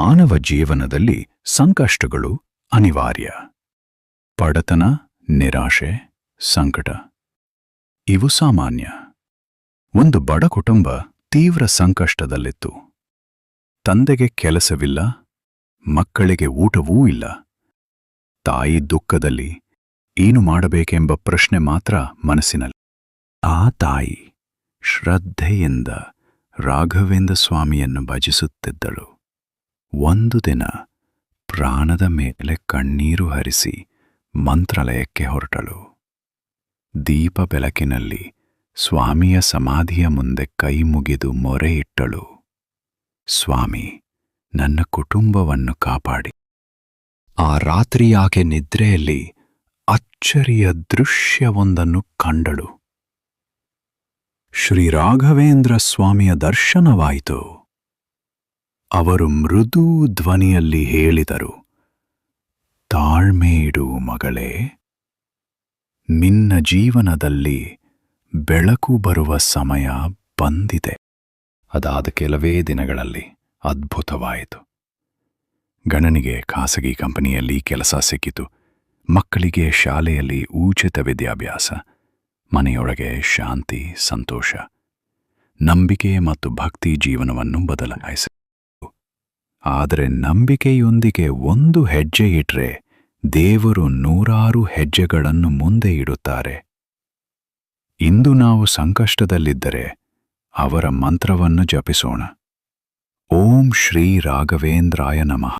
ಮಾನವ ಜೀವನದಲ್ಲಿ ಸಂಕಷ್ಟಗಳು ಅನಿವಾರ್ಯ. ಬಡತನ ನಿರಾಶೆ, ಸಂಕಟ. ಇವು ಸಾಮಾನ್ಯ. ಒಂದು ಬಡ ಕುಟುಂಬ ತೀವ್ರ ಸಂಕಷ್ಟದಲ್ಲಿತ್ತು. ತಂದೆಗೆ ಕೆಲಸವಿಲ್ಲ, ಮಕ್ಕಳಿಗೆ ಊಟವೂ ಇಲ್ಲ. ತಾಯಿ ದುಃಖದಲ್ಲಿ ಏನು ಮಾಡಬೇಕೆಂಬ ಪ್ರಶ್ನೆ ಮಾತ್ರ ಮನಸ್ಸಿನಲ್ಲಿ. ಆ ತಾಯಿ ಶ್ರದ್ಧೆಯಿಂದ ರಾಘವೇಂದ್ರ ಸ್ವಾಮಿಯನ್ನು ಭಜಿಸುತ್ತಿದ್ದಳು. ಒಂದು ದಿನ ಪ್ರಾಣದ ಮೇಲೆ ಕಣ್ಣೀರು ಹರಿಸಿ ಮಂತ್ರಾಲಯಕ್ಕೆ ಹೊರಟಳು. ದೀಪ ಬೆಳಕಿನಲ್ಲಿ ಸ್ವಾಮಿಯ ಸಮಾಧಿಯ ಮುಂದೆ ಕೈ ಮುಗಿದು ಮೊರೆ ಇಟ್ಟಳು. ಸ್ವಾಮಿ, ನನ್ನ ಕುಟುಂಬವನ್ನು ಕಾಪಾಡಿ. ಆ ರಾತ್ರಿ ಆಕೆ ನಿದ್ರೆಯಲ್ಲಿ ಅಚ್ಚರಿಯ ದೃಶ್ಯವೊಂದನ್ನು ಕಂಡಳು. ಶ್ರೀ ರಾಘವೇಂದ್ರ ಸ್ವಾಮಿಯ ದರ್ಶನವಾಯಿತು. ಅವರು ಮೃದು ಧ್ವನಿಯಲ್ಲಿ ಹೇಳಿದರು ತಾಳ್ಮೇಡು ಮಗಳೇ, ನಿನ್ನ ಜೀವನದಲ್ಲಿ ಬೆಳಕು ಬರುವ ಸಮಯ ಬಂದಿದೆ. ಅದಾದ ಕೆಲವೇ ದಿನಗಳಲ್ಲಿ ಅದ್ಭುತವಾಯಿತು. ಗಣನಿಗೆ ಖಾಸಗಿ ಕಂಪನಿಯಲ್ಲಿ ಕೆಲಸ ಸಿಕ್ಕಿತು. ಮಕ್ಕಳಿಗೆ ಶಾಲೆಯಲ್ಲಿ ಉಚಿತ ವಿದ್ಯಾಭ್ಯಾಸ. ಮನೆಯೊಳಗೆ ಶಾಂತಿ, ಸಂತೋಷ. ನಂಬಿಕೆ ಮತ್ತು ಭಕ್ತಿ ಜೀವನವನ್ನು ಬದಲಾಯಿಸ ಆದರೆ ನಂಬಿಕೆಯೊಂದಿಗೆ ಒಂದು ಹೆಜ್ಜೆ ಇಟ್ರೆ ದೇವರು ನೂರಾರು ಹೆಜ್ಜೆಗಳನ್ನು ಮುಂದೆ ಇಡುತ್ತಾರೆ. ಇಂದು ನಾವು ಸಂಕಷ್ಟದಲ್ಲಿದ್ದರೆ ಅವರ ಮಂತ್ರವನ್ನು ಜಪಿಸೋಣ. ಓಂ ಶ್ರೀ ರಾಘವೇಂದ್ರಾಯ ನಮಃ.